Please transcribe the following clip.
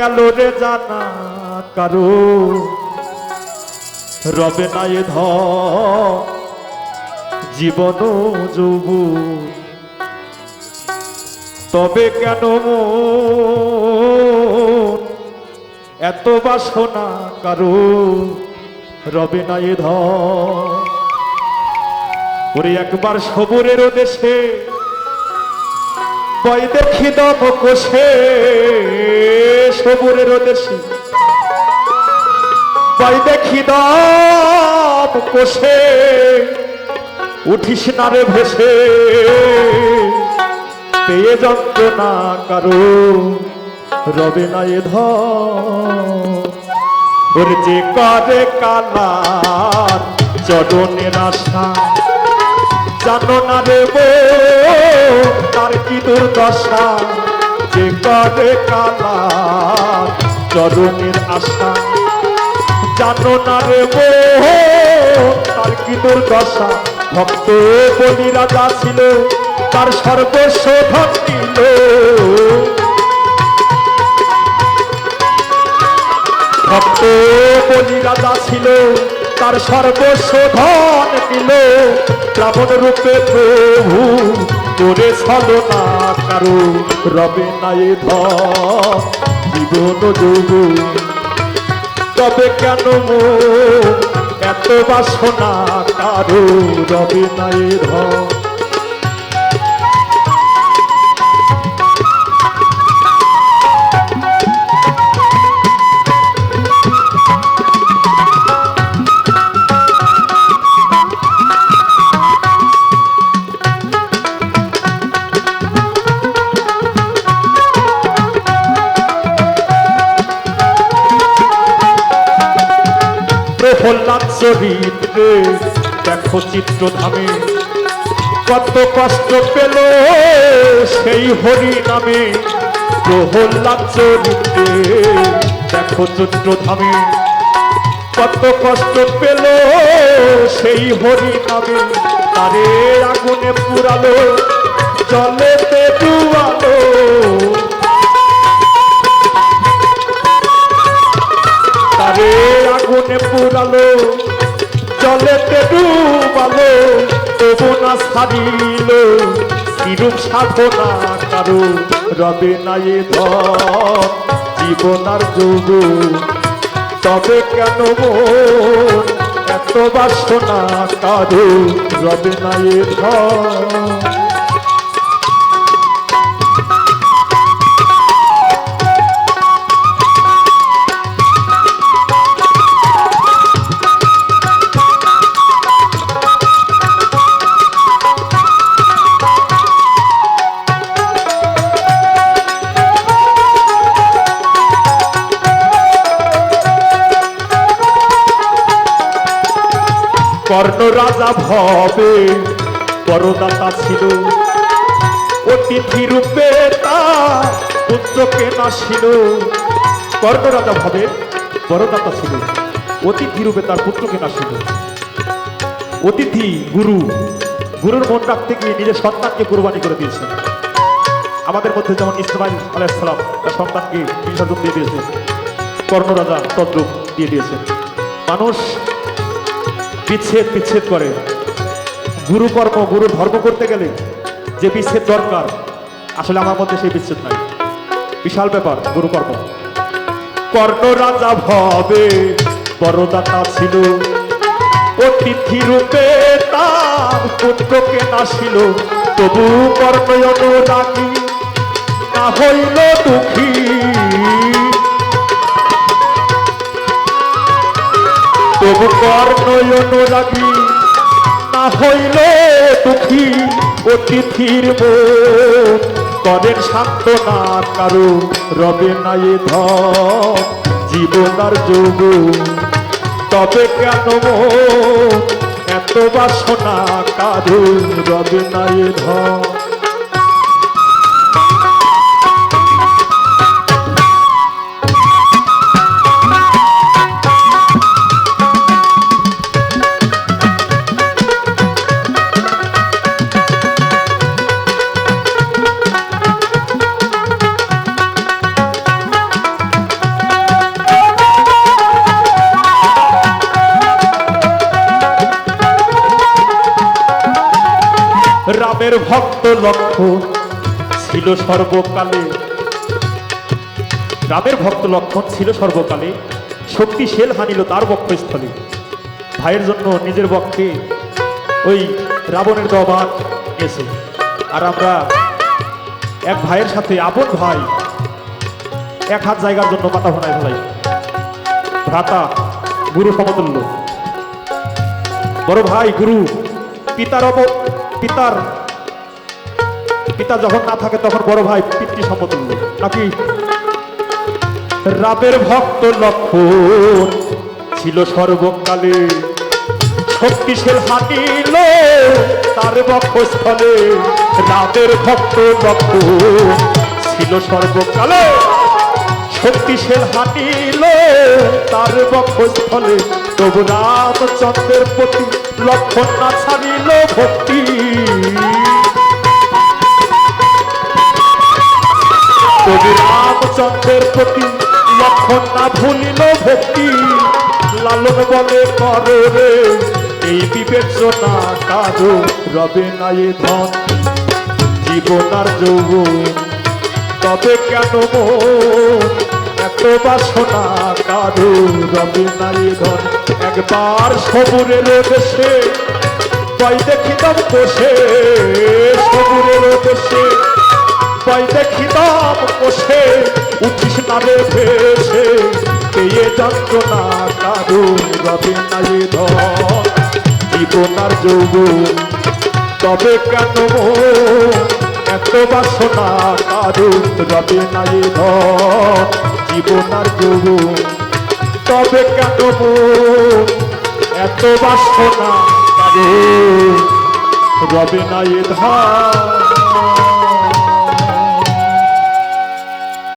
গেল রে জানা কারও। রবে না এ ধ, জীবন যৌব তবে কেন এত বাসনা কারও? রবে না এ ধ। ওরে একবার সবরেরও দেশে বই দেখি দম কোষে সবরেরও দেশে বই দেখি দম কোষে, উঠিস না রে ভেসে। পেয়ে যন্ত্রণা কারও, রবে না এ ধর যে করে কালার চরণের আশা, জানো না রে বো তার কি দুর্দশা? যে করে কালার, চরণের আশা। জানো না রে তার কি দুর্দশা? ভক্ত বলি রাজা ছিল, তার সর্বস্ব দিল। ভক্ত বলি রাজা ছিল, তার সর্বস্ব ধন দিল। রাবণ রূপে প্রভু করে ছলনা কারও, রবে নাই জীবন যোগ। তবে কেন এত বাসনা কারও, রবে নাই এ প্রহ্লাদ চরিত্রে দেখো চিত্র ধামে কত কষ্ট পেল সেই হরি নামে প্রহ্লাদ চরিত্রে, দেখো চিত্র ধামে কত কষ্ট পেল সেই হরি নামে তারে আগুনে পুরালো, জলেতে ডুবালো পুরালো জলেতে ডুবালো, তবু না ছাড়িল কিরূপ সাধনা কারও? রবে না এ ধন জীবন আর যৌগ। তবে কেন মন এত বাসনা কারও? রবে না এ ধন। কর্ণ রাজা ভবে বড়দাতা ছিল। অতিথি রূপে তার পুত্রকে নাসিল কর্ণ রাজা ভবে বড়দাতা ছিল। অতিথি রূপে তার পুত্রকে নাসিল অতিথি, গুরু, গুরুর মন রাখতে গিয়ে নিজের সন্তানকে কুরবানি করে দিয়েছে। আমাদের মধ্যে যেমন ইসমাইল আলাইসালাম তার সন্তানকে বিসর্জন দিয়ে দিয়েছে। কর্ণ রাজা তদ্রুপ দিয়ে দিয়েছে। মানুষ বিচ্ছেদ বিচ্ছেদ করে। গুরু কর্ম গুরু ধর্ম করতে গেলে যে বিচ্ছেদ দরকার, আসলে আমার মধ্যে সেই বিচ্ছেদ নাই। বিশাল ব্যাপার গুরু কর্ম কর্ণ রাজা ভবে বড়দাতা ছিল। অতিথি রূপে তার পুত্রকে নাসিল তবু কর্ণ অনুরাগী, না হইল দুঃখী। তবু কর্ণ অনুরাগী না হইল দুঃখী অতিথির মন করেন সান্ত্বনা কারও রবে না এ ধন জীবনার যোগ তবে কেন এত বাসনা কারও রবে না এ ধন? রামের ভক্ত লক্ষ্য ছিল সর্বকালে। রামের ভক্ত লক্ষণ ছিল সর্বকালে। শক্তি শেল হানিল তার বক্ষস্থলে। ভাইয়ের জন্য নিজের পক্ষে ওই রাবণের দবান গেছে আর আমরা এক ভাইয়ের সাথে আপন ভাই, এক হাত জায়গার জন্য মাথা ভানায় ফেলাই। ভ্রাতা, গুরু সমতুল্য। বড় ভাই, গুরু, পিতার অব পিতার পিতা যখন না থাকে, তখন বড় ভাই পিতৃ সমতুল্য। নাকি? রাবের ভক্ত লক্ষণ ছিল সর্বকালে। শক্তিশীল হানিল তার বক্ষস্থলে। রামের ভক্ত লক্ষণ ছিল সর্বকালে। শক্তিশীল হানিল তার বক্ষস্থলে। তবু রামচন্দ্রের প্রতি লক্ষণ না ছাড়িল ভক্তি। কবি রামচন্দ্রের প্রতি লক্ষণ না ভুলিল ভক্তি, লালন বলে করো রে, এই বিবেচনা কারও রবে না এ ধন। জীবন আর যৌবন, তবে কেন এত বাসনা কারও রবে না এ ধন। একবার সবুরের দেশে পাই দেখিতাম বসে সবুরের দেশে পাই দেখিতাম বসে, উঠিস না রে ভেসে। পেয়ে যন্ত্রণা কারও রবে না এ ধন। জীবনার যৌবন, তবে কেন এত বাসনা কারও রবে না এ ধন। জীবনার যৌবন, তবে কেন এত বাসনা কারও রবে না এ ধন।